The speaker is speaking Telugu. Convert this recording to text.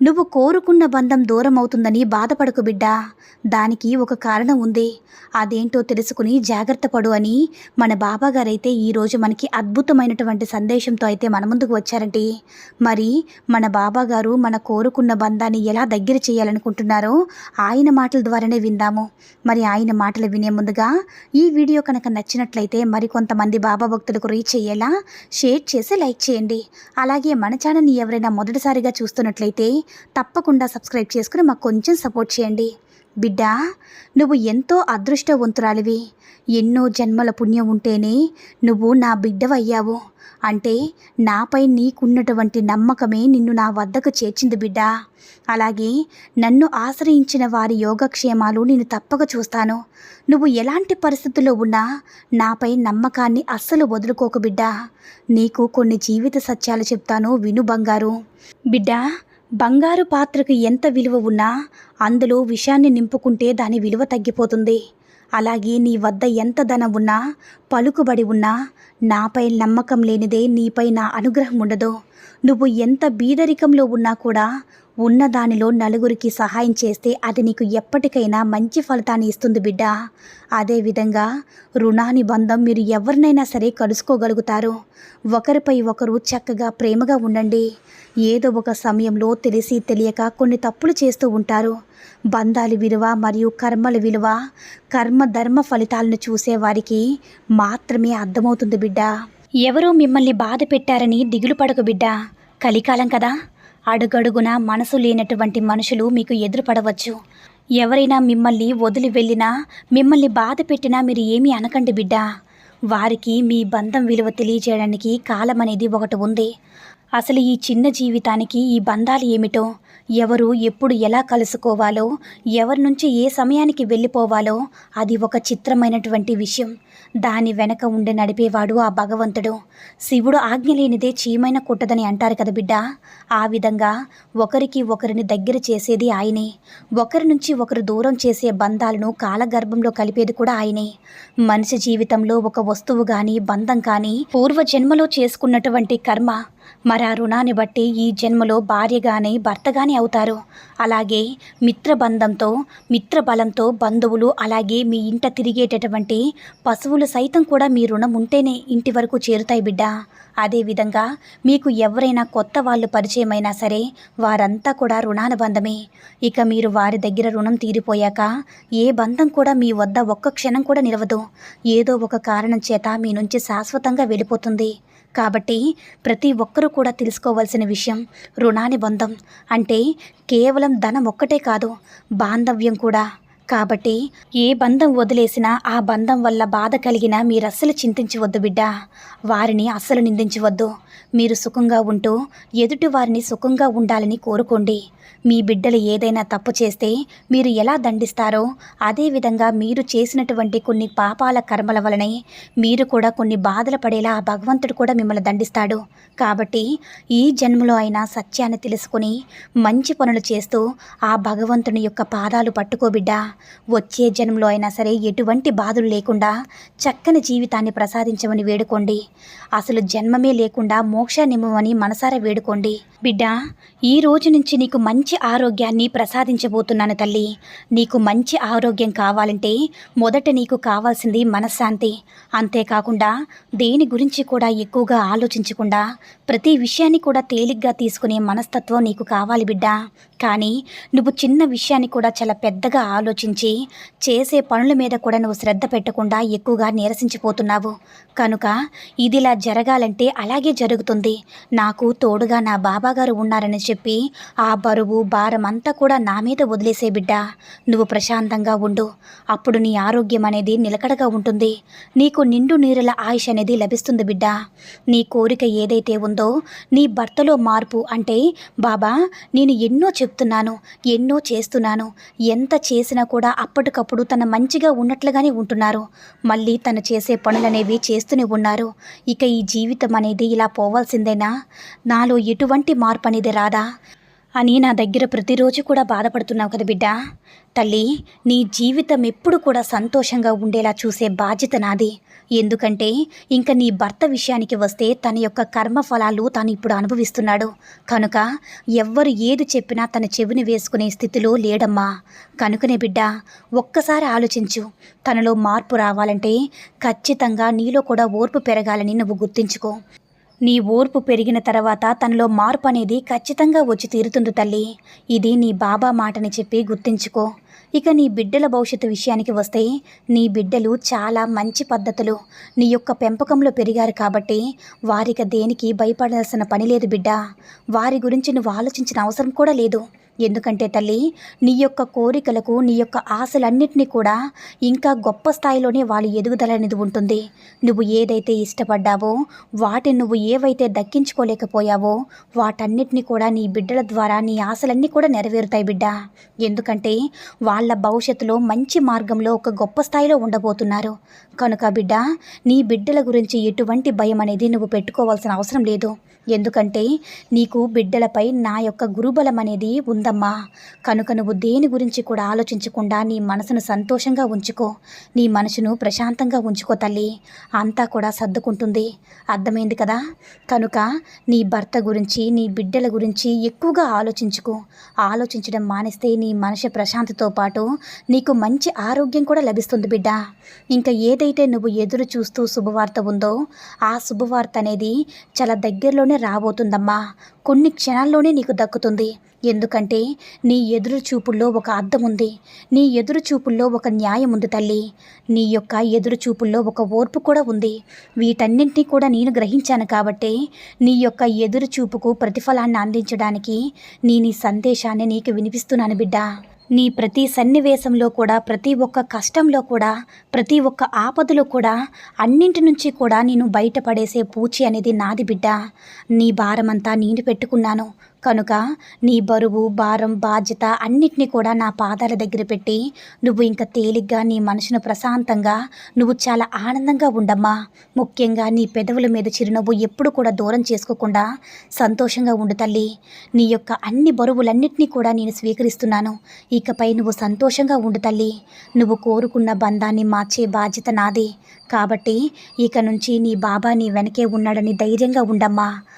నువ్వు కోరుకున్న బంధం దూరం అవుతుందని బాధపడకు బిడ్డా. దానికి ఒక కారణం ఉంది. అదేంటో తెలుసుకుని జాగ్రత్త పడు అని మన బాబాగారైతే ఈరోజు మనకి అద్భుతమైనటువంటి సందేశంతో అయితే మన ముందుకు వచ్చారండి మరి మన బాబాగారు మన కోరుకున్న బంధాన్ని ఎలా దగ్గర చేయాలనుకుంటున్నారో ఆయన మాటల ద్వారానే విందాము. మరి ఆయన మాటలు వినే ముందుగా ఈ వీడియో కనుక నచ్చినట్లయితే మరికొంతమంది బాబా భక్తులకు రీచ్ అయ్యేలా షేర్ చేసి లైక్ చేయండి. అలాగే మన ఛానల్ని ఎవరైనా మొదటిసారిగా చూస్తున్నట్లయితే తప్పకుండా సబ్స్క్రైబ్ చేసుకుని మాకు కొంచెం సపోర్ట్ చేయండి. బిడ్డా నువ్వు ఎంతో అదృష్టవంతురాలివి. ఎన్నో జన్మల పుణ్యం ఉంటేనే నువ్వు నా బిడ్డవయ్యావు. అంటే నాపై నీకున్నటువంటి నమ్మకమే నిన్ను నా వద్దకు చేర్చింది బిడ్డ. అలాగే నన్ను ఆశ్రయించిన వారి యోగక్షేమాలు నేను తప్పక చూస్తాను. నువ్వు ఎలాంటి పరిస్థితుల్లో ఉన్నా నాపై నమ్మకాన్ని అస్సలు వదులుకోకు బిడ్డ. నీకు కొన్ని జీవిత సత్యాలు చెప్తాను విను బంగారు. బిడ్డా బంగారు పాత్రకు ఎంత విలువ ఉన్నా అందులో విషాన్ని నింపుకుంటే దాని విలువ తగ్గిపోతుంది. అలాగే నీ వద్ద ఎంత ధనం ఉన్నా పలుకుబడి ఉన్నా నాపై నమ్మకం లేనిదే నీపై నా అనుగ్రహం ఉండదు. నువ్వు ఎంత బీదరికంలో ఉన్నా కూడా ఉన్న దానిలో నలుగురికి సహాయం చేస్తే అది నీకు ఎప్పటికైనా మంచి ఫలితాన్ని ఇస్తుంది బిడ్డ. అదేవిధంగా రుణాని బంధం మీరు ఎవరినైనా సరే కలుసుకోగలుగుతారు. ఒకరిపై ఒకరు చక్కగా ప్రేమగా ఉండండి. ఏదో ఒక సమయంలో తెలిసి తెలియక కొన్ని తప్పులు చేస్తూ ఉంటారు. బంధాలు విలువ మరియు కర్మల విలువ కర్మ ధర్మ ఫలితాలను చూసేవారికి మాత్రమే అర్థమవుతుంది బిడ్డ. ఎవరో మిమ్మల్ని బాధ పెట్టారని దిగులు పడకు బిడ్డ. కలికాలం కదా. అడుగడుగున మనసు లేనటువంటి మనుషులు మీకు ఎదురుపడవచ్చు. ఎవరైనా మిమ్మల్ని వదిలి వెళ్ళినా మిమ్మల్ని బాధ పెట్టినా మీరు ఏమీ అనకండి బిడ్డ. వారికి మీ బంధం విలువ తెలియజేయడానికి కాలం అనేది ఒకటి ఉంది. అసలు ఈ చిన్న జీవితానికి ఈ బంధాలు ఏమిటో ఎవరు ఎప్పుడు ఎలా కలుసుకోవాలో ఎవరి నుంచి ఏ సమయానికి వెళ్ళిపోవాలో అది ఒక చిత్రమైనటువంటి విషయం. దాని వెనక ఉండి నడిపేవాడు ఆ భగవంతుడు. శివుడు ఆజ్ఞ లేనిదే చీమైన కుట్టదని అంటారు కదా బిడ్డ. ఆ విధంగా ఒకరికి ఒకరిని దగ్గర చేసేది ఆయనే. ఒకరి నుంచి ఒకరు దూరం చేసే బంధాలను కాలగర్భంలో కలిపేది కూడా ఆయనే. మనిషి జీవితంలో ఒక వస్తువు కానీ బంధం కానీ పూర్వ జన్మలో చేసుకున్నటువంటి కర్మ మరి ఆ రుణాన్ని బట్టి ఈ జన్మలో భార్యగానే భర్తగానే అవుతారు. అలాగే మిత్రబంధంతో మిత్రబలంతో బంధువులు అలాగే మీ ఇంట తిరిగేటటువంటి పశువులు సైతం కూడా మీ రుణం ఉంటేనే ఇంటి వరకు చేరుతాయి బిడ్డ. అదేవిధంగా మీకు ఎవరైనా కొత్త వాళ్ళు పరిచయమైనా సరే వారంతా కూడా రుణానుబంధమే. ఇక మీరు వారి దగ్గర రుణం తీరిపోయాక ఏ బంధం కూడా మీ వద్ద ఒక్క క్షణం కూడా నిలవదు. ఏదో ఒక కారణం చేత మీ నుంచి శాశ్వతంగా వెళ్ళిపోతుంది. కాబట్టి ప్రతి ఒక్కరూ కూడా తెలుసుకోవాల్సిన విషయం రుణానిబంధం. అంటే కేవలం ధనం ఒక్కటే కాదు బాంధవ్యం కూడా. కాబట్టి ఏ బంధం వదిలేసినా ఆ బంధం వల్ల బాధ కలిగినా మీరు అస్సలు చింతించవద్దు బిడ్డ. వారిని అస్సలు నిందించవద్దు. మీరు సుఖంగా ఉంటూ ఎదుటి వారిని సుఖంగా ఉండాలని కోరుకోండి. మీ బిడ్డలు ఏదైనా తప్పు చేస్తే మీరు ఎలా దండిస్తారో అదేవిధంగా మీరు చేసినటువంటి కొన్ని పాపాల కర్మల వలనే మీరు కూడా కొన్ని బాధలు పడేలా ఆ భగవంతుడు కూడా మిమ్మల్ని దండిస్తాడు. కాబట్టి ఈ జన్మలో అయినా సత్యాన్ని తెలుసుకుని మంచి పనులు చేస్తూ ఆ భగవంతుని యొక్క పాదాలు పట్టుకోబిడ్డా వచ్చే జన్మలో అయినా సరే ఎటువంటి బాధలు లేకుండా చక్కని జీవితాన్ని ప్రసాదించమని వేడుకోండి. అసలు జన్మమే లేకుండా మోక్షాన్నిమ్మని మనసారా వేడుకోండి. బిడ్డ ఈ రోజు నుంచి నీకు మంచి ఆరోగ్యాన్ని ప్రసాదించబోతున్నాను తల్లి. నీకు మంచి ఆరోగ్యం కావాలంటే మొదట నీకు కావాల్సింది మనశ్శాంతి. అంతేకాకుండా దేని గురించి కూడా ఎక్కువగా ఆలోచించకుండా ప్రతి విషయాన్ని కూడా తేలిగ్గా తీసుకునే మనస్తత్వం నీకు కావాలి బిడ్డ. కానీ నువ్వు చిన్న విషయాన్ని కూడా చాలా పెద్దగా ఆలోచించి ఆలోచించి చేసే పనుల మీద కూడా నువ్వు శ్రద్ధ పెట్టకుండా ఎక్కువగా నీరసించిపోతున్నావు. కనుక ఇదిలా జరగాలంటే అలాగే జరుగుతుంది. నాకు తోడుగా నా బాబాగారు ఉన్నారని చెప్పి ఆ బరువు భారం అంతా కూడా నా మీద వదిలేసే బిడ్డ. నువ్వు ప్రశాంతంగా ఉండు. అప్పుడు నీ ఆరోగ్యం అనేది నిలకడగా ఉంటుంది. నీకు నిండు నీరుల ఆయుష్ అనేది లభిస్తుంది బిడ్డ. నీ కోరిక ఏదైతే ఉందో నీ భర్తలో మార్పు అంటే బాబా నేను ఎన్నో చెప్తున్నాను ఎన్నో చేస్తున్నాను. ఎంత చేసినా కూడా కూడా అప్పటికప్పుడు తన మంచిగా ఉన్నట్లుగానే ఉంటున్నారు. మళ్ళీ తను చేసే పనులనేవి చేస్తూనే ఉన్నారు. ఇక ఈ జీవితం అనేది ఇలా పోవాల్సిందేనా? నాలో ఎటువంటి మార్పు అనేది రాదా? అని నా దగ్గర ప్రతిరోజు కూడా బాధపడుతున్నావు కదా బిడ్డ. తల్లి నీ జీవితం ఎప్పుడు కూడా సంతోషంగా ఉండేలా చూసే బాధ్యత నాది. ఎందుకంటే ఇంకా నీ భర్త విషయానికి వస్తే తన యొక్క కర్మ ఫలాలు తాను ఇప్పుడు అనుభవిస్తున్నాడు. కనుక ఎవ్వరు ఏది చెప్పినా తన చెవిని వేసుకునే స్థితిలో లేడమ్మా. కనుకనే బిడ్డ ఒక్కసారి ఆలోచించు. తనలో మార్పు రావాలంటే ఖచ్చితంగా నీలో కూడా ఓర్పు పెరగాలని నువ్వు గుర్తించుకో. నీ ఓర్పు పెరిగిన తర్వాత తనలో మార్పు అనేది ఖచ్చితంగా వచ్చి తీరుతుంది తల్లి. ఇది నీ బాబా మాటని చెప్పి గుర్తించుకో. ఇక నీ బిడ్డల భవిష్యత్తు విషయానికి వస్తే నీ బిడ్డలు చాలా మంచి పద్ధతులు. నీ యొక్క పెంపకంలో పెరిగారు కాబట్టి వారికి దేనికి భయపడాల్సిన పని లేదు బిడ్డ. వారి గురించి నువ్వు ఆలోచించిన అవసరం కూడా లేదు. ఎందుకంటే తల్లి నీ యొక్క కోరికలకు నీ యొక్క ఆశలన్నింటినీ కూడా ఇంకా గొప్ప స్థాయిలోనే వాళ్ళు ఎదుగుదల అనేది ఉంటుంది. నువ్వు ఏదైతే ఇష్టపడ్డావో వాటిని నువ్వు ఏవైతే దక్కించుకోలేకపోయావో వాటన్నిటిని కూడా నీ బిడ్డల ద్వారా నీ ఆశలన్నీ కూడా నెరవేరుతాయి బిడ్డ. ఎందుకంటే వాళ్ళ భవిష్యత్తులో మంచి మార్గంలో ఒక గొప్ప స్థాయిలో ఉండబోతున్నారు. కనుక బిడ్డ నీ బిడ్డల గురించి ఎటువంటి భయం అనేది నువ్వు పెట్టుకోవాల్సిన అవసరం లేదు. ఎందుకంటే నీకు బిడ్డలపై నా యొక్క గురుబలం అనేది ఉందమ్మా. కనుక నువ్వు దేని గురించి కూడా ఆలోచించకుండా నీ మనసును సంతోషంగా ఉంచుకో. నీ మనసును ప్రశాంతంగా ఉంచుకో తల్లి. అంతా కూడా సర్దుకుంటుంది. అర్థమైంది కదా? కనుక నీ భర్త గురించి నీ బిడ్డల గురించి ఎక్కువగా ఆలోచించుకో. ఆలోచించడం మానేస్తే నీ మనసు ప్రశాంతతో పాటు నీకు మంచి ఆరోగ్యం కూడా లభిస్తుంది బిడ్డ. ఇంకా ఏదైతే నువ్వు ఎదురు చూస్తూ శుభవార్త ఉందో ఆ శుభవార్త అనేది చాలా దగ్గరలోనే రాబోతుందమ్మా. కొన్ని క్షణాల్లోనే నీకు దక్కుతుంది. ఎందుకంటే నీ ఎదురు చూపుల్లో ఒక అర్థం ఉంది. నీ ఎదురు చూపుల్లో ఒక న్యాయం ఉంది తల్లి. నీ యొక్క ఎదురు చూపుల్లో ఒక ఓర్పు కూడా ఉంది. వీటన్నింటినీ కూడా నేను గ్రహించాను కాబట్టి నీ యొక్క ఎదురు చూపుకు ప్రతిఫలాన్ని అందించడానికి నీ నీ సందేశాన్ని నీకు వినిపిస్తున్నాను బిడ్డ. నీ ప్రతి సన్నివేశంలో కూడా ప్రతి ఒక్క కష్టంలో కూడా ప్రతి ఒక్క ఆపదలో కూడా అన్నింటి నుంచి కూడా నేను బయటపడేసే పూచి అనేది నాది బిడ్డ. నీ భారమంతా నేను పెట్టుకున్నాను. కనుక నీ బరువు భారం బాధ్యత అన్నిటినీ కూడా నా పాదాల దగ్గర పెట్టి నువ్వు ఇంకా తేలిగ్గా నీ మనసును ప్రశాంతంగా నువ్వు చాలా ఆనందంగా ఉండమ్మా. ముఖ్యంగా నీ పెదవుల మీద చిరునవ్వు ఎప్పుడు కూడా దూరం చేసుకోకుండా సంతోషంగా ఉండు తల్లి. నీ యొక్క అన్ని బరువులన్నిటినీ కూడా నేను స్వీకరిస్తున్నాను. ఇకపై నువ్వు సంతోషంగా ఉండు తల్లి. నువ్వు కోరుకున్న బంధాన్ని మార్చే బాధ్యత నాది. కాబట్టి ఇక నుంచి నీ బాబా నీ వెనకే ఉన్నాడని ధైర్యంగా ఉండమ్మా.